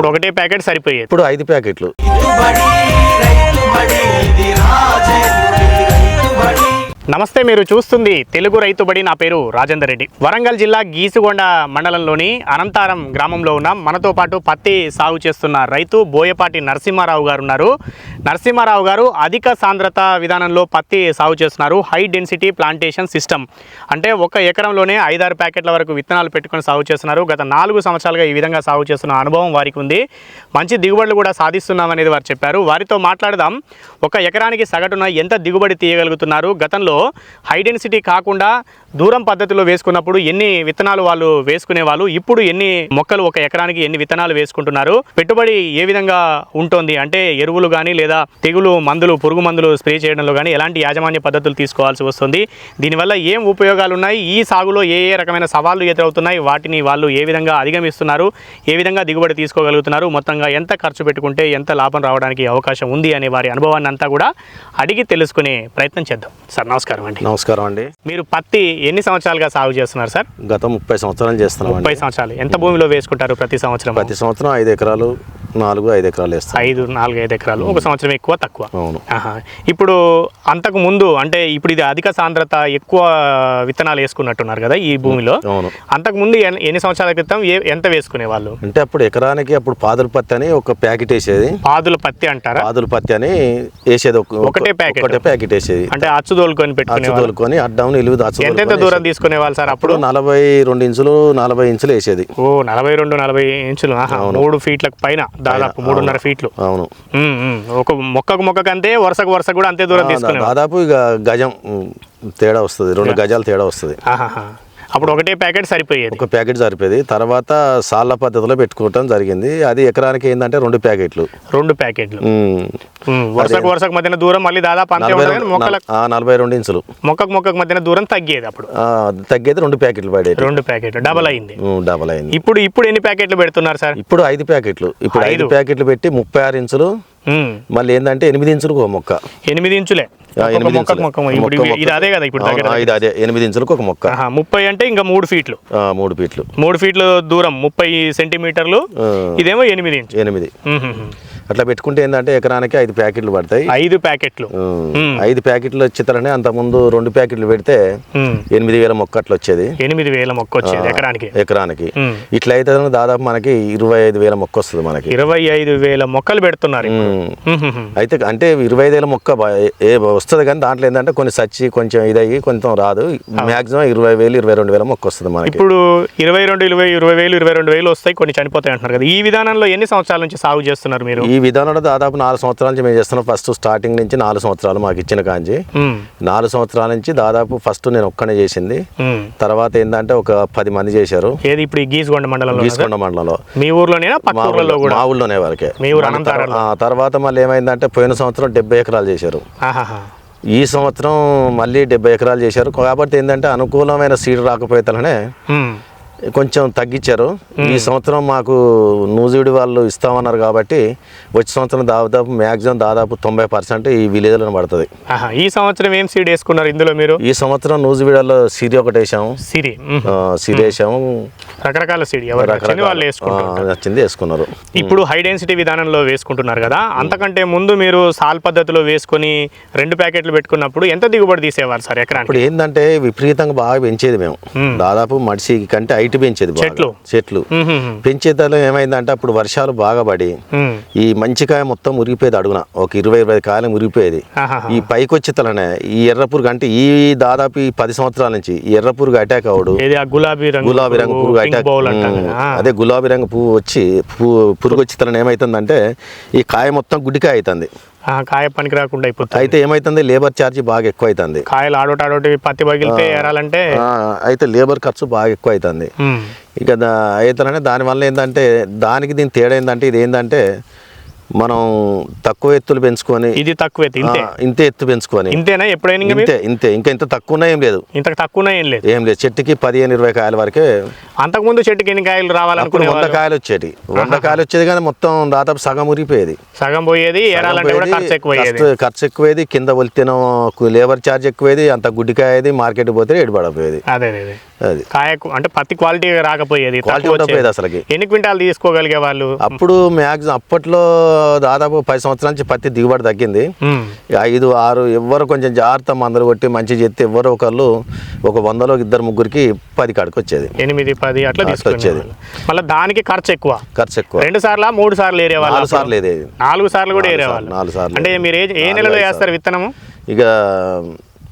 అప్పుడు ఒకటే ప్యాకెట్ సరిపోయేది. ఇప్పుడు ఐదు ప్యాకెట్లు. నమస్తే మీరు చూస్తుంది తెలుగు రైతుబడి నా పేరు రాజేందర్ రెడ్డి. వరంగల్ జిల్లా గీసుగొండ మండలంలోని అనంతారం గ్రామంలో ఉన్న మనతో పాటు పత్తి సాగు చేస్తున్న రైతు బోయపాటి నరసింహారావు గారు ఉన్నారు. నరసింహారావు గారు అధిక సాంద్రత విధానంలో పత్తి సాగు చేస్తున్నారు. High density plantation system. అంటే ఒక ఎకరంలోనే ఐదారు ప్యాకెట్ల వరకు విత్తనాలు పెట్టుకొని సాగు చేస్తున్నారు. గత నాలుగు సంవత్సరాలుగా ఈ విధంగా సాగు చేస్తున్న అనుభవం వారికి ఉంది. మంచి దిగుబడులు కూడా సాధిస్తున్నామనేది వారు చెప్పారు. వారితో మాట్లాడదాం. ఒక ఎకరానికి సగటున ఎంత దిగుబడి తీయగలుగుతున్నారు? గతంలో హై డెన్సిటీ కాకుండా దూరం పద్ధతిలో వేసుకున్నప్పుడు ఎన్ని విత్తనాలు వాళ్ళు వేసుకునే వాళ్ళు ఇప్పుడు ఎన్ని మొక్కలు ఒక ఎకరానికి ఎన్ని విత్తనాలు వేసుకుంటున్నారు పెట్టుబడి ఏ విధంగా ఉంటుంది అంటే ఎరువులు కానీ లేదా తెగులు మందులు పురుగు మందులు స్ప్రే చేయడంలో కానీ ఎలాంటి యాజమాన్య పద్ధతులు తీసుకోవాల్సి వస్తుంది. దీనివల్ల ఏం ఉపయోగాలు ఉన్నాయి ఈ సాగులో ఏ ఏ రకమైన సవాళ్ళు ఎదురవుతున్నాయి వాటిని వాళ్ళు ఏ విధంగా అధిగమిస్తున్నారు ఏ విధంగా దిగుబడి తీసుకోగలుగుతున్నారు మొత్తంగా ఎంత ఖర్చు పెట్టుకుంటే ఎంత లాభం రావడానికి అవకాశం ఉంది అనే వారి అనుభవాన్ని అంతా కూడా అడిగి తెలుసుకునే ప్రయత్నం చేద్దాం. సార్ నమస్కారం. అండి. నమస్కారం అండి. మీరు పత్తి ఎన్ని సంవత్సరాలుగా సాగు చేస్తున్నారు సార్? గత ముప్పై సంవత్సరాలు చేస్తున్నాం ముప్పై సంవత్సరాలు. ఎంత భూమిలో వేసుకుంటారు ప్రతి సంవత్సరం ప్రతి సంవత్సరం ఐదు ఎకరాలు నాలుగు ఐదు ఎకరాలు వేస్తాం ఐదు నాలుగు ఐదు ఎకరాలు. ఒక సంవత్సరం ఎక్కువ తక్కువ. అవును. ఆహా. ఇప్పుడు అంతకు ముందు అంటే ఇప్పుడు ఇది అధిక సాంద్రత ఎక్కువ విత్తనాలు వేసుకున్నట్టున్నారు కదా ఈ భూమిలో. అవును. అంతకు ముందు ఎన్- ఎన్ని సంవత్సరాల క్రితం ఎంత వేసుకునే వాళ్ళు అంటే అప్పుడు ఎకరానికి అప్పుడు పాదుల పత్తి అని ఒక ప్యాకెట్ వేసేది. పాదుల పత్తి అంటారా? పాదుల పత్తి అని వేసేది ఒక- ఒకటే ప్యాకెట్? ఒకటే ప్యాకెట్ వేసేది. అంటే అచ్చు తోలుకొని పెట్టుకునే తోలుకొని అడ్డం నిలువు ఎంతెంత తోలుకొని దూరం తీసుకునే వాళ్ళు సార్ అప్పుడు నలభై రెండు ఇంచులు నలభై ఇంచులు వేసేది. ఓ నలభై రెండు నలభై ఇంచులు. మూడు ఫీట్లకు పైన. దాదాపు మూడున్నర ఫీట్లు. అవును. ఒక మొక్కకు మొక్కకు అంతే వరుసకు వరుస కూడా అంతే దూరం ఆ, తీసుకునే దాదాపు ఇక గజం తేడా వస్తుంది. రెండు గజాలు తేడా వస్తుంది. అప్పుడు ఒకటే ప్యాకెట్ సరిపోయేది. ఒక ప్యాకెట్ సరిపోయేది. తర్వాత సాళ్ళ పద్ధతిలో పెట్టుకోవటం జరిగింది. అది ఎకరానికి ఏంటంటే రెండు ప్యాకెట్లు. రెండు ప్యాకెట్లు. వరుసకు వరుసకు మధ్యన దూరం మళ్ళీ దాదాపు అంతే నలభై రెండు నలభై ఇంచులు. మొక్కకు మొక్కకు మధ్యన దూరం తగ్గేది అప్పుడు. తగ్గేది రెండు ప్యాకెట్లు పడేది. రెండు ప్యాకెట్లు. డబల్ అయింది. డబల్ అయింది. ఇప్పుడు ఇప్పుడు ఎన్ని ప్యాకెట్లు పెడుతున్నారు సార్? ఇప్పుడు ఐదు ప్యాకెట్లు. ఇప్పుడు ఐదు. ప్యాకెట్లు పెట్టి ముప్పై ఆరు ఇంచులు. మళ్ళీ ఏంటంటే ఎనిమిది ఇంచులకు ఒక మొక్క. ఎనిమిది ఇంచులే. ఇది. అదే కదా ఇప్పుడు ఇది అదే ఎనిమిది ఇంచులకు ఒక మొక్క. ముప్పై అంటే ఇంకా మూడు ఫీట్లు. మూడు ఫీట్లు. మూడు ఫీట్ల దూరం ముప్పై సెంటీమీటర్లు. ఇదేమో ఎనిమిది ఇంచు. ఎనిమిది. అట్లా పెట్టుకుంటే ఏంటంటే ఎకరానికి ఐదు ప్యాకెట్లు పడతాయి. ఐదు ప్యాకెట్లు. ఐదు ప్యాకెట్లు వచ్చేతరనే అంత ముందు రెండు ప్యాకెట్లు పెడితే ఎనిమిది వేల మొక్క అట్లా వచ్చేది. ఎనిమిది వేల మొక్క వచ్చేది ఎకరానికి. ఎకరానికి. ఇట్లా అయితే దాదాపు మనకి ఇరవై ఐదు వేల మొక్క వస్తుంది మనకి. ఇరవై ఐదు వేల మొక్కలు పెడుతున్నారు. అయితే అంటే ఇరవై ఐదు వేల మొక్క ఏ వస్తుంది కానీ దాంట్లో ఏంటంటే కొన్ని సచ్చి కొంచెం ఇదయ్యి కొంచెం రాదు. మాక్సిమం ఇరవై వేలు ఇరవై రెండు వేల మొక్క వస్తుంది మనకి. ఇప్పుడు ఇరవై రెండు ఇరవై ఇరవై వేలు ఇరవై రెండు వేలు వస్తాయి కొన్ని చనిపోతాయి అంటున్నారు కదా. ఈ విధానంలో ఎన్ని సంవత్సరాల నుంచి సాగు చేస్తున్నారు మీరు? ఈ విధానంలో దాదాపు నాలుగు సంవత్సరాల నుంచి మేము చేస్తున్నాం. ఫస్ట్ స్టార్టింగ్ నుంచి నాలుగు సంవత్సరాలు మాకు ఇచ్చిన కాంచి ఉమ్, నాలుగు సంవత్సరాల నుంచి దాదాపు ఫస్ట్ నేను ఒక్కనే చేసింది. తర్వాత ఏంటంటే ఒక పది మంది చేశారు. ఏది ఇప్పుడు ఈ గీసుగొండ మండలంలో? గీసుకొండ మండలంలో. మీ ఊర్లోనేనా? పక్క మా ఊళ్ళోనే వరకే. తర్వాత మళ్ళీ ఏమైందంటే పోయిన సంవత్సరం డెబ్బై ఎకరాలు చేశారు. ఈ సంవత్సరం మళ్ళీ డెబ్బై ఎకరాలు చేశారు. కాబట్టి ఏంటంటే అనుకూలమైన సీడ్ రాకపోయేతలనే కొంచెం తగ్గించారు. ఈ సంవత్సరం మాకు నూజిడి వాళ్ళు ఇస్తామన్నారు కాబట్టి వచ్చే సంవత్సరం దాదాపు మ్యాక్సిమం దాదాపు తొంభై పర్సెంట్ ఈ విలేజ్లో పడుతుంది. ఈ సంవత్సరం ఏం సీడ్ వేసుకున్నారు ఇందులో మీరు? ఈ సంవత్సరం నూజివీడలో సిరి ఒకటి వేసాము. సిరి సిరి వేసాము. రకరకాల సీడ్ వాళ్ళు నచ్చింది వేసుకున్నారు. ఇప్పుడు హై డెన్సిటీ విధానంలో వేసుకుంటున్నారు కదా అంతకంటే ముందు మీరు సాల్ పద్ధతిలో వేసుకొని రెండు ప్యాకెట్లు పెట్టుకున్నప్పుడు ఎంత దిగుబడి తీసేవారు సార్ ఎకరానికి? ఇప్పుడు ఏంటంటే విపరీతంగా బాగా పెంచేది మేము. మ్మ్. దాదాపు మడిసి కంటే హైట్ పెంచేది. చెట్లు. చెట్లు. పెంచేతలో ఏమైందంటే అప్పుడు వర్షాలు బాగా పడి. ఈ మంచి కాయ మొత్తం మురిగిపోయేది అడుగున ఒక ఇరవై ఇరవై కాయలు మురిగిపోయేది ఆహాహా. ఈ పైకి వచ్చేతలనే ఈ ఎర్రపురుగు అంటే ఈ దాదాపు ఈ పది సంవత్సరాల నుంచి ఈ ఎర్రపురుగు అటాక్ అవడు గులాబీ రంగు గులాబీ రంగు పురుగు అటాక్. అదే గులాబీ రంగు పువ్వు వచ్చి పువ్వు పురుగు వచ్చి తన ఏమవుతుందంటే ఈ కాయ మొత్తం గుడ్డికాయ అవుతుంది కాయ పనికి రాకుండా అయిపోతుంది. అయితే ఏమవుతుంది లేబర్ ఛార్జ్ బాగా ఎక్కువ అవుతుంది కాయలు ఆడోటి ఆడోటి పత్తి పగిలితే ఏరాలంటే అయితే లేబర్ ఖర్చు బాగా ఎక్కువ అవుతుంది. ఇక దా అవుతానే దానివల్ల ఏంటంటే దానికి దీని తేడా ఏంటంటే ఇది ఏంటంటే మనం తక్కువ ఎత్తులు పెంచుకొని ఇది తక్కువే ఇంతే. ఆ, ఇంతే ఎత్తు పెంచుకొని. ఇంతేనా? ఎప్పుడైనా ఇంతే ఇంతే. ఇంకా ఇంత తక్కువ ఏం లేదు. ఇంతకు తక్కువ ఏం లేదు. ఏం లేదు. చెట్టుకి పదిహేను ఇరవై కాయల వరకే అంతకుముందు చెట్టుకి ఎన్ని కాయలు అప్పుడు రావాలనుకునే వంద? కాయలు వచ్చేటి వంద కాయలు వచ్చేది కానీ మొత్తం దాదాపు సగం ఉరిపోయేది సగం పోయేది ఖర్చు ఎక్కువేది కింద ఒలితేనో లేబర్ ఛార్జ్ ఎక్కువేది అంత గుడ్డికాయది మార్కెట్ పోతే ఏడు పడపోయేది అదే. అదే. కాయకు అంటే పత్తి క్వాలిటీ రాకపోయేది క్వాలిటీ. అసలుకి. ఎన్ని క్వింటాలు తీసుకోగలిగే వాళ్ళు? అప్పుడు మ్యాక్సిమం అప్పట్లో దాదాపు పది సంవత్సరాల నుంచి పత్తి దిగుబడి తగ్గింది. ఐదు ఆరు ఎవ్వరు కొంచెం జాగ్రత్త మందలు కొట్టి మంచి చేస్తే ఎవరో ఒకళ్ళు ఒక వందలో ఇద్దరు ముగ్గురికి పది కాడికి వచ్చేది. ఎనిమిది పది అట్లా వచ్చేది. మళ్ళీ దానికి ఖర్చు ఎక్కువ. ఖర్చు ఎక్కువ. రెండు సార్లు మూడు సార్లు ఏరే వాళ్ళు నాలుగు సార్లు ఏదేది నాలుగు సార్లు కూడా నాలుగు ఏరే సార్లు, వాళ్ళు. నాలుగు సార్లు అంటే మీరు ఏ నెలలో వేస్తారు విత్తనము? ఇక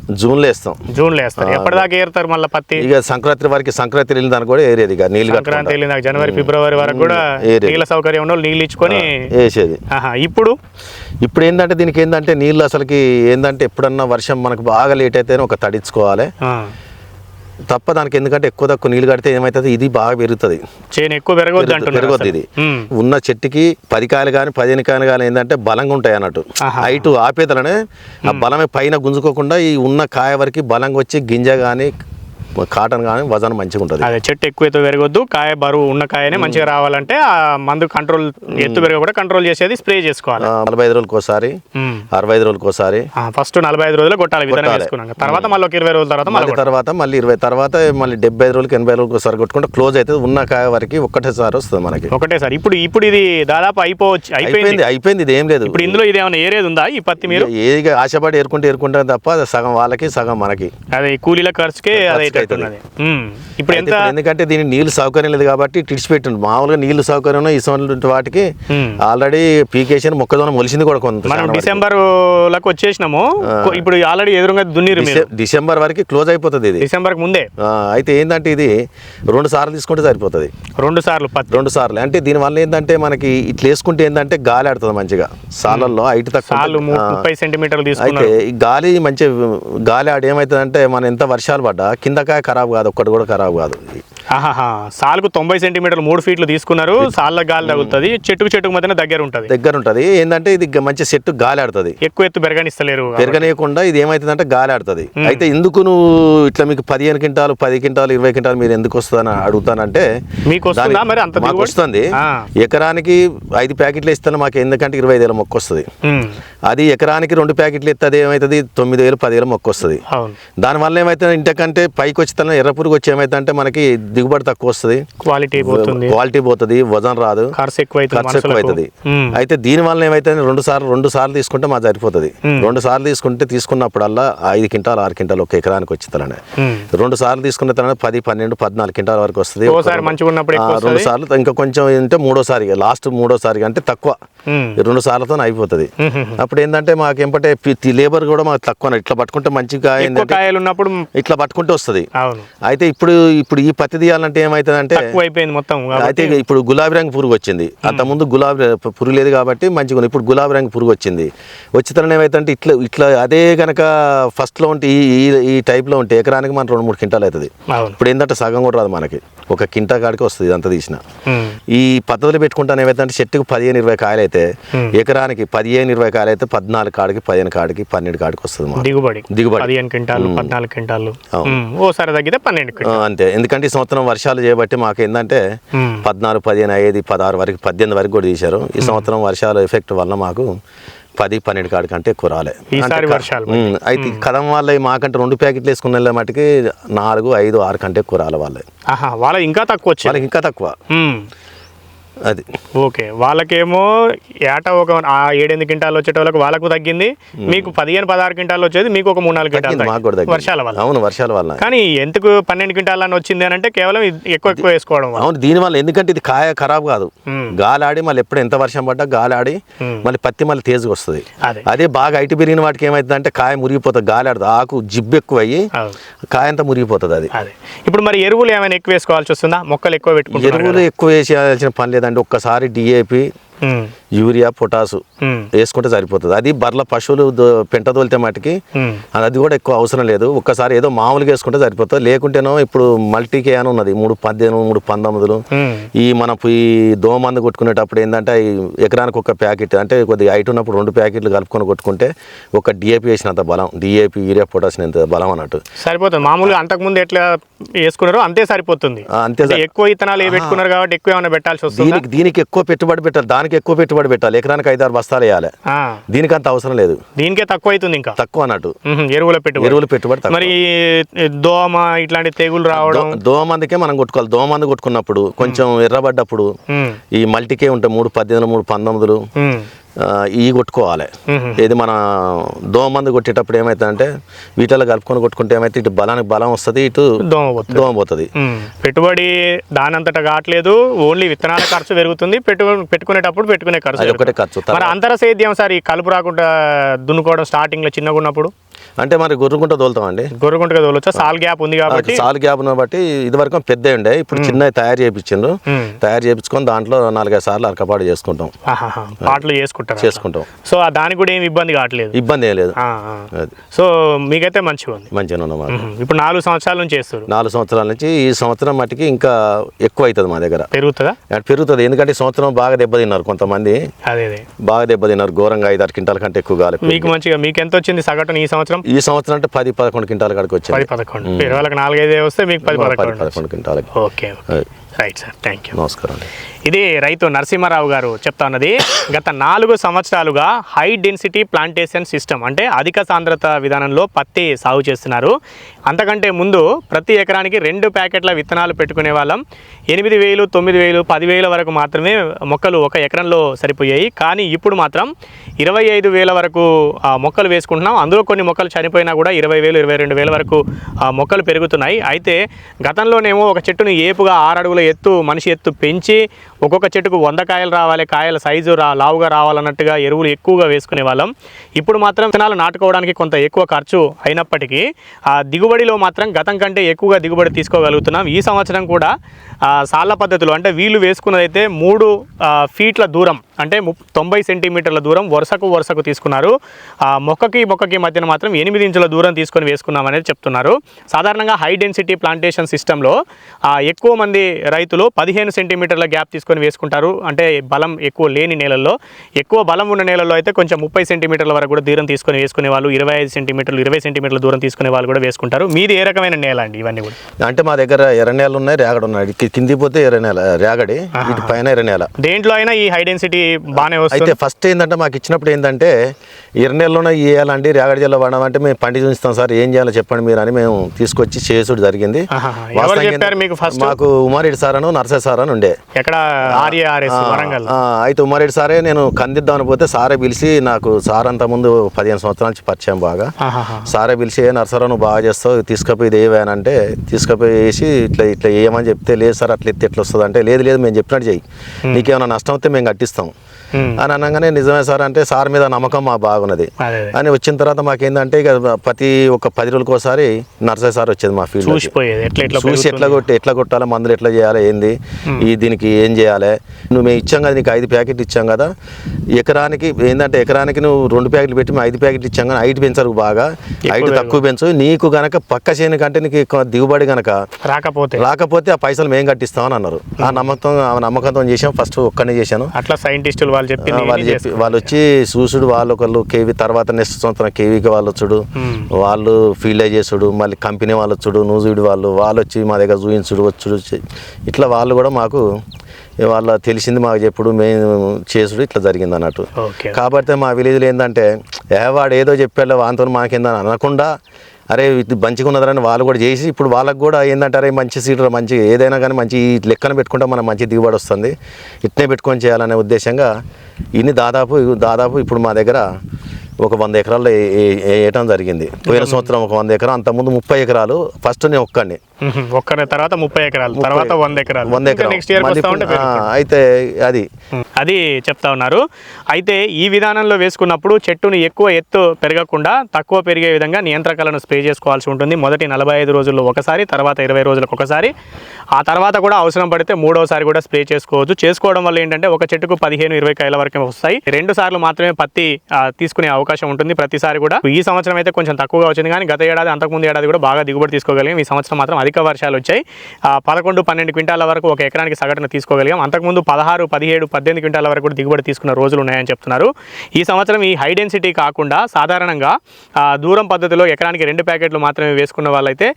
జూన్లో వేస్తాం. జూన్లో వేస్తారు. ఎప్పటిదాకా ఏరుతారు మళ్ళీ పత్తి? ఇక సంక్రాంతి వరకు సంక్రాంతి వెళ్ళిన దానికి కూడా ఏరేది ఇక నీళ్ళు సంక్రాంతి. వెళ్ళిన జనవరి ఫిబ్రవరి వరకు కూడా. నీళ్ళ సౌకర్యం ఉన్న నీళ్ళు ఇచ్చుకొని వేసేది. ఆహా, ఇప్పుడు? ఇప్పుడు ఏంటంటే దీనికి ఏంటంటే నీళ్ళు అసలుకి ఏంటంటే ఎప్పుడన్నా వర్షం మనకు బాగా లేట్ అయితేనే ఒక తడించుకోవాలి ఆ, తప్ప దానికి ఎందుకంటే ఎక్కువ తక్కువ నీళ్ళు కడితే ఏమవుతుంది ఇది బాగా పెరుగుతుంది చేను ఎక్కువ పెరగొద్దు పెరగొద్ది. ఇది. ఉన్న చెట్టుకి పది కాయలు కానీ పదిహేను కాయలు కానీ ఏంటంటే బలంగా ఉంటాయి అన్నట్టు. హైట్ ఆపేతలనే ఆ బలమే పైన గుంజుకోకుండా ఈ ఉన్న కాయ వరకు బలంగా వచ్చి గింజ కానీ కాటన్ కానీ వజన్ మంచిగా ఉంటుంది. అదే చెట్టు ఎక్కువ ఎత్తు పెరగొద్దు కాయ బరువు ఉన్న కాయనే మంచిగా రావాలంటే ఆ మందు కంట్రోల్ ఎత్తు పెరగ కూడా కంట్రోల్ చేసేది స్ప్రే చేసుకోవాలి. నలభై ఐదు రోజులకు ఒకసారి. అరవై ఐదు రోజులకు ఒకసారి. ఆ, ఫస్ట్ నలభై ఐదు రోజులు కొట్టాలి విత్తనం కొట్టాలి. వేసుకున్నాక. తర్వాత మళ్ళీ ఒక ఇరవై రోజుల తర్వాత మళ్ళీ తర్వాత మళ్ళీ ఇరవై తర్వాత మళ్ళీ డెబ్బై ఐదు రోజులకి ఎనభై రోజులకు ఒకసారి కొట్టుకుంటే క్లోజ్ అవుతుంది ఉన్న కాయ వరకు ఒక్కటేసారి వస్తుంది మనకి. ఒకటేసారి. ఇప్పుడు ఇప్పుడు ఇది దాదాపు అయిపోవచ్చు అయిపోయింది. అయిపోయింది ఇది ఏం లేదు. ఇప్పుడు ఇందులో ఇది ఏమైనా ఏరేది ఉందా ఈ పత్తి మీరు? ఏది ఆశపడి ఏరుకుంటే ఏరుకుంటాం తప్ప సగం వాళ్ళకి సగం మనకి. అదే కూలీల ఖర్చుకే ఇప్పుడు ఎంత ఎందుకంటే దీనికి నీళ్ళు సౌకర్యం లేదు కాబట్టి టిడిచిపెట్టిండు మామూలుగా నీళ్ళు సౌకర్యం ఇటువంటి వాటికి. ఆల్రెడీ పీకేషన్ మొక్కజొన్న మొలిసింది కూడా కొంత మనం. డిసెంబర్లకు వచ్చేసినాము. ఇప్పుడు ఆల్రెడీ ఎదురుగా దున్నిరు డిసెంబర్ వరకు క్లోజ్ అయిపోతుంది ఇది. డిసెంబర్ ముందే. అయితే ఏంటంటే ఇది రెండు సార్లు తీసుకుంటే సరిపోతుంది. రెండు సార్లు రెండు సార్లు. అంటే దీనివల్ల ఏంటంటే మనకి ఇట్లా వేసుకుంటే ఏంటంటే గాలి ఆడుతుంది మంచిగా. సాలల్లో హైట్ తక్కువ ముప్పై సెంటీమీటర్లు అయితే గాలి మంచి గాలి ఆడి ఏమవుతుందంటే మన ఎంత వర్షాలు పడ్డా కిందకాయ ఖరాబ్ కాదు ఒక్కటి కూడా ఖరాబ్ కాదు. సాల్కు తొంభై సెంటీమీటర్లు మూడు ఫీట్లు తీసుకున్నారు సాళ్ళ గాలి తగులుతుంది చెట్టుకు చెట్టుకు మధ్యన దగ్గర ఉంటది. దగ్గర ఉంటుంది ఏంటంటే ఇది మంచి చెట్టు గాలి ఆడుతుంది ఎక్కువ ఎత్తు పెరగనిస్తలేరు పెరగనీయకుండా ఇది ఏమవుతుందంటే గాలి ఆడుతుంది అయితే ఎందుకు నువ్వు ఇట్లా మీకు పదిహేను క్వింటాలు పది క్వింటాలు ఇరవై క్వింటాలు మీరు ఎందుకు వస్తుందని అడుగుతానంటే మీకు మరి అంత మాకు? వస్తుంది. ఎకరానికి ఐదు ప్యాకెట్లు ఇస్తాను మాకు ఎందుకంటే ఇరవై ఐదు వేల మొక్క వస్తుంది. అది ఎకరానికి రెండు ప్యాకెట్లు ఇస్తే అది ఏమవుతుంది తొమ్మిది వేలు పదివేల మొక్క వస్తుంది. దానివల్ల ఏమైతే ఇంటకంటే పైకి వచ్చి తన ఎర్ర పురుగు వచ్చి ఏమైతే అంటే మనకి దిగుబడి తక్కువ వస్తుంది క్వాలిటీ పోతుంది. క్వాలిటీ పోతుంది వజన్ రాదు. ఖర్చు ఎక్కువ ఖర్చు ఎక్కువ అవుతుంది. అయితే దీని వల్ల ఏమైతే రెండు సార్లు రెండు సార్లు తీసుకుంటే మాకు సరిపోతుంది. రెండు సార్లు తీసుకుంటే తీసుకున్నప్పుడల్లా ఐదు క్వింటాలు ఆరు క్వింటాలు ఒక ఎకరానికి వచ్చితలనే ఉమ్. రెండు సార్లు తీసుకున్న తర్వాత పది పన్నెండు పద్నాలుగు క్వింటాల వరకు వస్తుంది. రెండు-. సార్లు ఇంకా కొంచెం అంటే మూడోసారి లాస్ట్ మూడోసారి అంటే తక్కువ. రెండు సార్లతో అయిపోతుంది. అప్పుడు ఏంటంటే మాకు ఏంటంటే లేబర్ కూడా మాకు తక్కువ ఇట్లా పట్టుకుంటే మంచిగా కాయలు ఉన్నప్పుడు ఇట్లా పట్టుకుంటే వస్తుంది. అయితే ఇప్పుడు ఇప్పుడు ఈ పత్తి తీయాలంటే తక్కువ అయిపోయింది మొత్తం అయితే ఇప్పుడు గులాబీ రంగు పురుగు వచ్చింది. అంత ముందు గులాబీ పురుగు లేదు కాబట్టి మంచిగా ఉంది ఇప్పుడు గులాబీ రంగు పురుగు వచ్చింది. వచ్చిన ఏమైతే ఇట్లా ఇట్లా అదే కనుక ఫస్ట్లో ఉంటే ఈ ఈ- టైప్లో ఉంటే ఎకరానికి మన రెండు మూడు క్వింటాలు అవుతుంది ఇప్పుడు ఏంటంటే సగం కూడా రాదు మనకి. ఒక కింటా కాడికి వస్తుంది అంత తీసిన. ఈ పద్ధతులు పెట్టుకుంటాను ఏమైతే చెట్టుకు పదిహేను ఇరవై కాయలు అయితే. ఎకరానికి పదిహేను ఇరవై కాయలు అయితే పద్నాలుగు కాడికి పదిహేను కాడికి పన్నెండు కాడికి వస్తుంది. దిగుబడి. దిగుబడి. పదిహేను క్వింటాలు పద్నాలుగు క్వింటాలు. ఓసారి తగ్గితే పన్నెండు అంతే. ఎందుకంటే ఈ సంవత్సరం వర్షాలు చేయబట్టి మాకు ఏంటంటే పద్నాలుగు పదిహేను అయ్యేది పదహారు వరకు పద్దెనిమిది వరకు కూడా తీశారు. ఈ సంవత్సరం వర్షాలు ఎఫెక్ట్ వల్ల మాకు పది పన్నెండు కాడి కంటే ఎక్కువ రాలే. అయితే కదం వాళ్ళ మాకంటే రెండు ప్యాకెట్లు వేసుకున్న మటుకి నాలుగు ఐదు ఆరు కంటే ఎక్కువ రాలే వాళ్ళే. ఆహా వాళ్ళ ఇంకా తక్కువ వాళ్ళకి ఇంకా తక్కువ. అది. ఓకే. వాళ్ళకేమో ఏటా ఒక ఏడెనిమిది క్వింటాలు వచ్చేటోళ్ళకి వాళ్ళకు తగ్గింది. మీకు పదిహేను పదహారు క్వింటాలు వచ్చేది మీకు ఒక మూడు నాలుగు క్వింటాలు. వర్షాల వల్ల. అవును వర్షాల వల్ల. కానీ ఎందుకు పన్నెండు క్వింటాలు అని వచ్చింది అని అంటే కేవలం ఎక్కువ ఎక్కువ వేసుకోవడం అవును దీని వల్ల ఎందుకంటే ఇది కాయ ఖరాబ్ కాదు. ఉమ్, గాలి ఆడి మళ్ళీ ఎప్పుడు ఎంత వర్షం పడ్డా గాలి ఆడి మళ్ళీ పత్తి మళ్ళీ తేజగా వస్తుంది. అదే. అదే బాగా హైట్ పెరిగిన వాటికి ఏమవుతుందంటే కాయ మురిగిపోతుంది గాలి ఆడుతుంది ఆకు జిబ్బు ఎక్కువ అయ్యి కాయ అంతా మురిగిపోతుంది అది. ఇప్పుడు మరి ఎరువులు ఏమైనా ఎక్కువ వేసుకోవాల్సి వస్తుందా? మొక్కలు ఎక్కువ పెట్టుకుంటున్నారు ఎరువులు ఎక్కువ వేసేయాల్సిన పని లేదండి ఒక్కసారి డిఏపి ఉమ్, యూరియా పొటాసు వేసుకుంటే సరిపోతుంది. అది బర్ల పశువులు పెంట తోలితే మటుకి అది కూడా ఎక్కువ అవసరం లేదు. ఒక్కసారి ఏదో మామూలుగా వేసుకుంటే సరిపోతుంది. లేకుంటేనో ఇప్పుడు మల్టీకే అని ఉన్నది. మూడు పద్దెనిమిది మూడు పంతొమ్మిదిలు. ఈ మనం ఈ దోమ మందు కొట్టుకునేటప్పుడు ఏంటంటే ఎకరానికి ఒక ప్యాకెట్ అంటే కొద్దిగా హైట్ ఉన్నప్పుడు రెండు ప్యాకెట్లు కలుపుకొని కొట్టుకుంటే ఒక డిఏపి వేసినంత బలం. డిఏపి యూరియా పొటాస్ ఎంత బలం అన్నట్టు. సరిపోతుంది. మామూలుగా అంతకుముందు ఎట్లా వేసుకున్నారో అంతే సరిపోతుంది. అంతే ఎక్కువ ఇత్తనాలు ఏ పెట్టుకున్నారు కాబట్టి ఎక్కువ ఏమైనా పెట్టాల్సి వస్తుందా? దీనికి దీనికి ఎక్కువ పెట్టుబడి పెట్టాలి. దానికి దానికి ఎక్కువ పెట్టుబడి పెట్టాలి. ఎకరానికి ఐదారు బస్తాలు వేయాలి. దీనికి అంత అవసరం లేదు. దీనికే తక్కువ అవుతుంది ఇంకా? తక్కువ అన్నట్టు. ఎరువుల పెట్టుబడి. ఎరువులు పెట్టుబడి మరి దోమ ఇట్లాంటి తెగులు రావడం? దో- దోమందుకే మనం కొట్టుకోవాలి. దోమందు కొట్టుకున్నప్పుడు కొంచెం ఎర్రబడ్డప్పుడు. ఈ మల్టీకే ఉంటాయి మూడు పద్దెనిమిది మూడు పంతొమ్మిదిలు. ఇవి కొట్టుకోవాలి. ఇది మన దోమందు కొట్టేటప్పుడు ఏమవుతుందంటే వీటిలో కలుపుకొని కొట్టుకుంటే ఏమైతే ఇటు బలానికి బలం వస్తుంది ఇటు దోమ పోతుంది దోమ. పెట్టుబడి దానంతటా కావట్లేదు ఓన్లీ విత్తనాల ఖర్చు పెరుగుతుంది పెట్టు పెట్టుకునేటప్పుడు పెట్టుకునే ఖర్చు ఒకటే. ఖర్చు మరి అంతర సేద్యం సార్ ఈ కలుపు రాకుండా దున్నుకోవడం స్టార్టింగ్లో చిన్నగా ఉన్నప్పుడు అంటే మరి గుర్రుకుంటూ తోలుతామండి గొర్రెకుంటగా తోలొచ్చా సాల్ గ్యాప్ ఉంది కాబట్టి సాల్ గ్యాప్ బట్టి ఇది వరకు పెద్ద ఉండే ఇప్పుడు చిన్న తయారు చేయించిండ్రు. తయారు చేయించుకొని దాంట్లో నాలుగైదు సార్లు అరకపాటు చేసుకుంటాం. పాటలు చేసుకుంటారు చేసుకుంటాం. సో దానికి కూడా ఏమి ఇబ్బంది కావట్లేదు. ఇబ్బంది ఏం లేదు. సో మీకైతే మంచిగా ఉంది. మంచిగా ఉన్నాం. ఇప్పుడు నాలుగు సంవత్సరాల నుంచి చేస్తారు నాలుగు సంవత్సరాల నుంచి ఈ సంవత్సరం మట్టికి ఇంకా ఎక్కువ అవుతుంది మా దగ్గర. పెరుగుతుందా? పెరుగుతుంది. ఎందుకంటే సంవత్సరం బాగా దెబ్బతిన్నారు కొంతమంది. అదే బాగా దెబ్బతిన్నారు ఘోరంగా ఐదారు క్వింటాల కంటే ఎక్కువ కాలేదు మీకు మంచిగా మీకు ఎంత వచ్చింది సగటున ఈ సంవత్సరం? ఈ సంవత్సరం అంటే పది పదకొండు క్వింటాల కాడికి వచ్చింది పది పదకొండు. వాళ్ళకి నాలుగైదు వస్తే మీకు పది పది పదకొండు. పదకొండు క్వింటాలకి. Okay. Right sir thank you నమస్కారం అండి. ఇది రైతు నరసింహారావు గారు చెప్తా ఉన్నది. గత నాలుగు సంవత్సరాలుగా హై డెన్సిటీ ప్లాంటేషన్ సిస్టమ్ అంటే అధిక సాంద్రత విధానంలో పత్తి సాగు చేస్తున్నారు. అంతకంటే ముందు ప్రతి ఎకరానికి రెండు ప్యాకెట్ల విత్తనాలు పెట్టుకునే వాళ్ళం. ఎనిమిది వేలు తొమ్మిది వేలు పదివేల వరకు మాత్రమే మొక్కలు ఒక ఎకరంలో సరిపోయాయి. కానీ ఇప్పుడు మాత్రం ఇరవై ఐదు వేల వరకు మొక్కలు వేసుకుంటున్నాం. అందులో కొన్ని మొక్కలు చనిపోయినా కూడా ఇరవై వేలు ఇరవై రెండు వేల వరకు మొక్కలు పెరుగుతున్నాయి. అయితే గతంలోనేమో ఒక చెట్టును ఏపుగా ఆరు అడుగుల ఎత్తు మనిషి ఎత్తు పెంచి ఒక్కొక్క చెట్టుకు వంద కాయలు రావాలి కాయల సైజు రా లావుగా రావాలన్నట్టుగా ఎరువులు ఎక్కువగా వేసుకునే వాళ్ళం. ఇప్పుడు మాత్రం విత్తనాలు నాటుకోవడానికి కొంత ఎక్కువ ఖర్చు అయినప్పటికీ ఆ దిగుబడిలో మాత్రం గతం కంటే ఎక్కువగా దిగుబడి తీసుకోగలుగుతున్నాం. ఈ సంవత్సరం కూడా సాళ్ళ పద్ధతిలో అంటే వీళ్ళు వేసుకున్నదైతే మూడు ఫీట్ల దూరం అంటే తొంభై సెంటీమీటర్ల దూరం వరుసకు వరుసకు తీసుకున్నారు. మొక్కకి మొక్కకి మధ్యన మాత్రం ఎనిమిది ఇంచుల దూరం తీసుకొని వేసుకున్నాం అనేది చెప్తున్నారు. సాధారణంగా హై డెన్సిటీ ప్లాంటేషన్ సిస్టంలో ఎక్కువ మంది రైతులు పదిహేను సెంటీమీటర్ల గ్యాప్ తీసుకొని వేసుకుంటారు. అంటే బలం ఎక్కువ లేని నేలల్లో ఎక్కువ బలం ఉన్న నేలల్లో అయితే కొంచెం ముప్పై సెంటీమీటర్ల వరకు కూడా దూరం తీసుకొని వేసుకునే వాళ్ళు ఇరవై ఐదు సెంటీమీటర్లు ఇరవై సెంటీమీటర్ల దూరం తీసుకునే వాళ్ళు కూడా వేసుకుంటారు. మీది ఏ రకమైన నేల అండి ఇవన్నీ కూడా? అంటే మా దగ్గర ఎర్రనేలు ఉన్నాయి రేగడి ఉన్నాయి. కింది పోతే ఎర్రనేల రేగడి ఇటు పైన ఎర్రనేల దేంట్లో అయినా ఈ హై డెన్సిటీ బాగానే అయితే వస్తుంది ఫస్ట్ ఏంటంటే మాకు ఇచ్చినప్పుడు ఏంటంటే ఎర్రనేలలోనే వేయాలండి రేగడి జిల్లా వాడమంటే మేము పండి చూపిస్తాం సార్ ఏం చేయాలో చెప్పండి మీరు అని మేము తీసుకొచ్చి చేసుడు జరిగింది. మీకు ఫస్ట్? మాకు ఉమారెడ్డి సార్ అని నర్సయ్య సార్ అని ఉండే. ఎక్కడ అయితే ఉమారెడ్డి సారే నేను కందిద్దామని పోతే సారే పిలిచి నాకు సార్ అంత ముందు పదిహేను సంవత్సరాల నుంచి పరిచయం బాగా. సారే పిలిచి ఏ నర్సరా నువ్వు బాగా చేస్తావు తీసుకపోయి ఇది ఏవేనంటే తీసుకపోయి వేసి ఇట్లా ఇట్లా వేయమని చెప్తే లేదు సార్ అట్లా ఎత్తే ఎట్లా వస్తుంది అంటే లేదు లేదు మేము చెప్పినట్టు చెయ్యి. నీకేమైనా నష్టం వస్తే మేము కట్టిస్తాం. అని అనగానే నిజమే సార్ అంటే సార్ మీద నమ్మకం మా బాగున్నది. అని వచ్చిన తర్వాత మాకేందంటే ఇక ప్రతి ఒక పది రోజులకి ఒకసారి నర్సరీ సార్ వచ్చేది మా ఫీల్డ్ చూసిపోయేది ఎట్లా ఎట్లా చూసి ఎట్లా కొట్టి ఎట్లా కొట్టాలి మందులు ఎట్లా చేయాలి ఏంది? ఈ దీనికి ఏం చేయాలి? నువ్వు మేము ఇచ్చాం కదా నీకు ఐదు ప్యాకెట్లు ఇచ్చాం కదా. ఎకరానికి ఏంటంటే ఎకరానికి నువ్వు రెండు ప్యాకెట్లు పెట్టి మేము ఐదు ప్యాకెట్లు ఇచ్చాం కానీ ఐదు పెంచరు బాగా. ఐదు తక్కువ పెంచు. నీకు గనక పక్క చేను కంటే నీకు దిగుబడి గనక రాకపోతే? రాకపోతే ఆ పైసలు మేము కట్టిస్తామని అన్నారు. ఆ నమ్మకం ఆ నమ్మకంతో చేసాం ఫస్ట్ ఒక్కనే చేశాను. అట్లా సైంటిస్టులు వాళ్ళు చెప్పి వాళ్ళు చెప్పి వాళ్ళు వచ్చి చూసుడు వాళ్ళు ఒకళ్ళు కేవీ తర్వాత నెక్స్ట్ సంవత్సరం కేవీకి వాళ్ళు వచ్చుడు వాళ్ళు ఫీల్డ్ చేసుడు మళ్ళీ కంపెనీ వాళ్ళు వచ్చుడు నూజుడు వాళ్ళు వాళ్ళు వచ్చి మా దగ్గర చూపించుడు వచ్చుడు ఇట్లా వాళ్ళు కూడా మాకు వాళ్ళ తెలిసింది మాకు చెప్పుడు మేము చేసుడు ఇట్లా జరిగింది అన్నట్టు. కాబట్టి మా విలేజ్లో ఏంటంటే ఏ వాడు ఏదో చెప్పాడు వాంతో మాకేందని అనకుండా అరే ఇది మంచిగా ఉన్నదని వాళ్ళు కూడా చేసి ఇప్పుడు వాళ్ళకి కూడా ఏంటంటే అరే మంచి సీటర్ మంచి ఏదైనా కానీ మంచి లెక్కన పెట్టుకుంటే మనం మంచి దిగుబడి వస్తుంది ఇట్నే పెట్టుకొని చేయాలనే ఉద్దేశంగా ఇన్ని దాదాపు దాదాపు ఇప్పుడు మా దగ్గర ఒక వంద ఎకరాల్లో వేయటం జరిగింది పోయిన సంవత్సరం ఒక వంద ఎకరం అంతకుముందు ముప్పై ఎకరాలు ఫస్ట్ నేను ఒక్కడిని. ఒక్కరి తర్వాత ముప్పై ఎకరాలు తర్వాత వంద ఎకరాలు. వంద ఎకరం నెక్స్ట్ ఇయర్ అయితే అది. అది చెప్తా ఉన్నారు. అయితే ఈ విధానంలో వేసుకున్నప్పుడు చెట్టును ఎక్కువ ఎత్తు పెరగకుండా తక్కువ పెరిగే విధంగా నియంత్రకాలను స్ప్రే చేసుకోవాల్సి ఉంటుంది. మొదటి నలభై ఐదు రోజుల్లో ఒకసారి తర్వాత ఇరవై రోజులకు ఒకసారి. ఆ తర్వాత కూడా అవసరం పడితే మూడోసారి కూడా స్ప్రే చేసుకోవచ్చు. చేసుకోవడం వల్ల ఏంటంటే ఒక చెట్టుకు పదిహేను ఇరవై కాయల వరకే వస్తాయి. రెండు సార్లు మాత్రమే పత్తి తీసుకునే అవకాశం ఉంటుంది. ప్రతిసారి కూడా. ఈ సంవత్సరం అయితే కొంచెం తక్కువగా వచ్చింది కానీ గత ఏడాది అంతకుముందు ఏడాది కూడా బాగా దిగుబడి తీసుకోగలిగాం. ఈ సంవత్సరం మాత్రం అధిక వర్షాలు వచ్చాయి. పదకొండు పన్నెండు క్వింటాల వరకు ఒక ఎకరానికి సగటున తీసుకోగలిగాం. అంతకుముందు పదహారు పదిహేడు పద్దెనిమిది క్వింటాల వరకు కూడా దిగుబడి తీసుకున్న రోజులు ఉన్నాయని చెప్తున్నారు. ఈ సంవత్సరం ఈ హై డెన్సిటీ కాకుండా సాధారణంగా దూరం పద్ధతిలో ఎకరానికి రెండు ప్యాకెట్లు మాత్రమే వేసుకున్న వాళ్ళైతే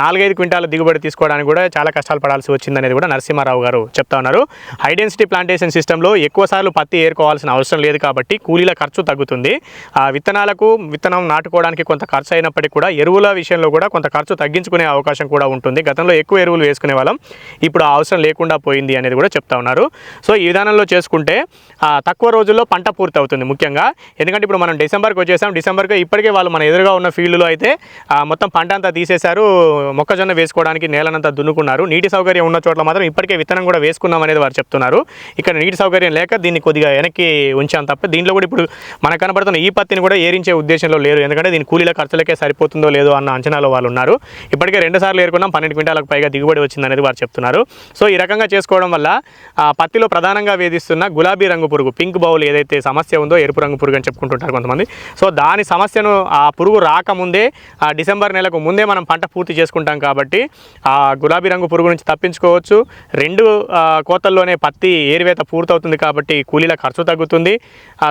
నాలుగైదు క్వింటాల దిగుబడి తీసుకోవడానికి కూడా చాలా కష్టాలు పడాల్సి వచ్చిందనేది కూడా నరసింహారావు గారు చెప్తా ఉన్నారు. హై డెన్సిటీ ప్లాంటేషన్ సిస్టంలో ఎక్కువ సార్లు పత్తి ఏరుకోవాల్సిన అవసరం లేదు కాబట్టి కూలీల ఖర్చు తగ్గుతుంది. ఆ విత్తనాలకు విత్తనం నాటుకోవడానికి కొంత ఖర్చు అయినప్పటికీ కూడా ఎరువుల విషయంలో కూడా కొంత ఖర్చు తగ్గించుకునే అవకాశం కూడా ఉంటుంది. గతంలో ఎక్కువ ఎరువులు వేసుకునే వాళ్ళం. ఇప్పుడు ఆ అవసరం లేకుండా పోయింది అనేది కూడా చెప్తా ఉన్నారు. సో ఈ విధానంలో చేసుకుంటే తక్కువ రోజుల్లో పంట పూర్తి అవుతుంది ముఖ్యంగా. ఎందుకంటే ఇప్పుడు మనం డిసెంబర్కి వచ్చేసాం. డిసెంబర్కి ఇప్పటికే వాళ్ళు మన ఎదురుగా ఉన్న ఫీల్డ్లో అయితే మొత్తం పంట అంతా తీసేశారు. మొక్కజొన్న వేసుకోవడానికి నేలనంతా దున్నుకున్నారు. నీటి సౌకర్యం ఉన్న చోట్ల మాత్రం ఇప్పటికే విత్తనం కూడా వేసుకున్నాం అనేది వారు చెప్తున్నారు. ఇక్కడ నీటి సౌకర్యం లేక దీన్ని కొద్దిగా వెనక్కి ఉంచాం తప్ప దీంట్లో కూడా ఇప్పుడు మనకు కనబడుతున్న ఈ పత్తిని కూడా ఏరించే ఉద్దేశంలో లేరు. ఎందుకంటే దీని కూలీల ఖర్చులకే సరిపోతుందో లేదో అన్న అంచనాలో వాళ్ళు ఉన్నారు. ఇప్పటికే రెండు సార్లు ఏరుకున్నాం పన్నెండు క్వింటాలకు పైగా దిగుబడి వచ్చిందనేది వారు చెప్తున్నారు. సో ఈ రకంగా చేసుకోవడం వల్ల ఆ, పత్తిలో ప్రధానంగా వేధిస్తున్న గులాబీ రంగు పురుగు పింక్ బౌల్ ఏదైతే సమస్య ఉందో ఎరుపు రంగు పురుగు అని చెప్పుకుంటుంటారు కొంతమంది. సో దాని సమస్యను ఆ పురుగు రాకముందే ఆ డిసెంబర్ నెలకు ముందే మనం పంట పూర్తి చేసుకుంటాం కాబట్టి ఆ గులాబీ రంగు పురుగు నుంచి తప్పించుకోవచ్చు. రెండు కోతల్లోనే పత్తి ఏరివేత పూర్తవుతుంది కాబట్టి కూలీల ఖర్చు తగ్గుతుంది.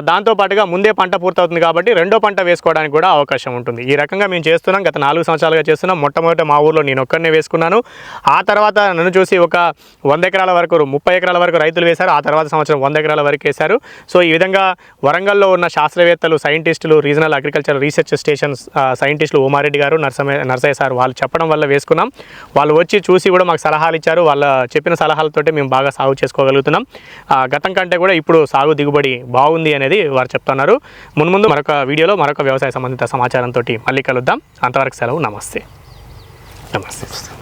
దాంతోపాటుగా ముందే పంట పూర్తవుతుంది కాబట్టి రెండో పంట వేసుకోవడానికి కూడా అవకాశం ఉంటుంది. ఈ రకంగా మేము చేస్తున్నాం. గత నాలుగు సంవత్సరాలుగా చేస్తున్నాం. మొట్టమొదట మా ఊర్లో నేను ఒక్కరినే వేసుకున్నాను. ఆ తర్వాత నన్ను చూసి ఒక వంద ఎకరాల వరకు ముప్పై ఎకరాల వరకు రైతులు వేశారు. ఆ తర్వాత సంవత్సరం వంద ఎకరాల వరకు వేశారు. సో ఈ విధంగా వరంగల్లో ఉన్న శాస్త్రవేత్తలు సైంటిస్టులు రీజనల్ అగ్రికల్చర్ రీసెర్చ్ స్టేషన్ సైంటిస్టులు ఉమారెడ్డి గారు నర్సమే నర్సయ్య సార్ వాళ్ళు చెప్పడం వల్ల వేసుకున్నాం. వాళ్ళు వచ్చి చూసి కూడా మాకు సలహాలు ఇచ్చారు. వాళ్ళ చెప్పిన సలహాలతోటి మేము బాగా సాగు చేసుకోగలుగుతున్నాం. గతం కంటే కూడా ఇప్పుడు సాగు దిగుబడి బాగుంది అనేది వారు చెప్తున్నారు. మున్ముందు మరొక వీడియోలో మరొక వ్యవసాయ సంబంధిత సమాచారంతో మళ్ళీ కలుద్దాం. అంతవరకు సెలవు. నమస్తే. あまあそうです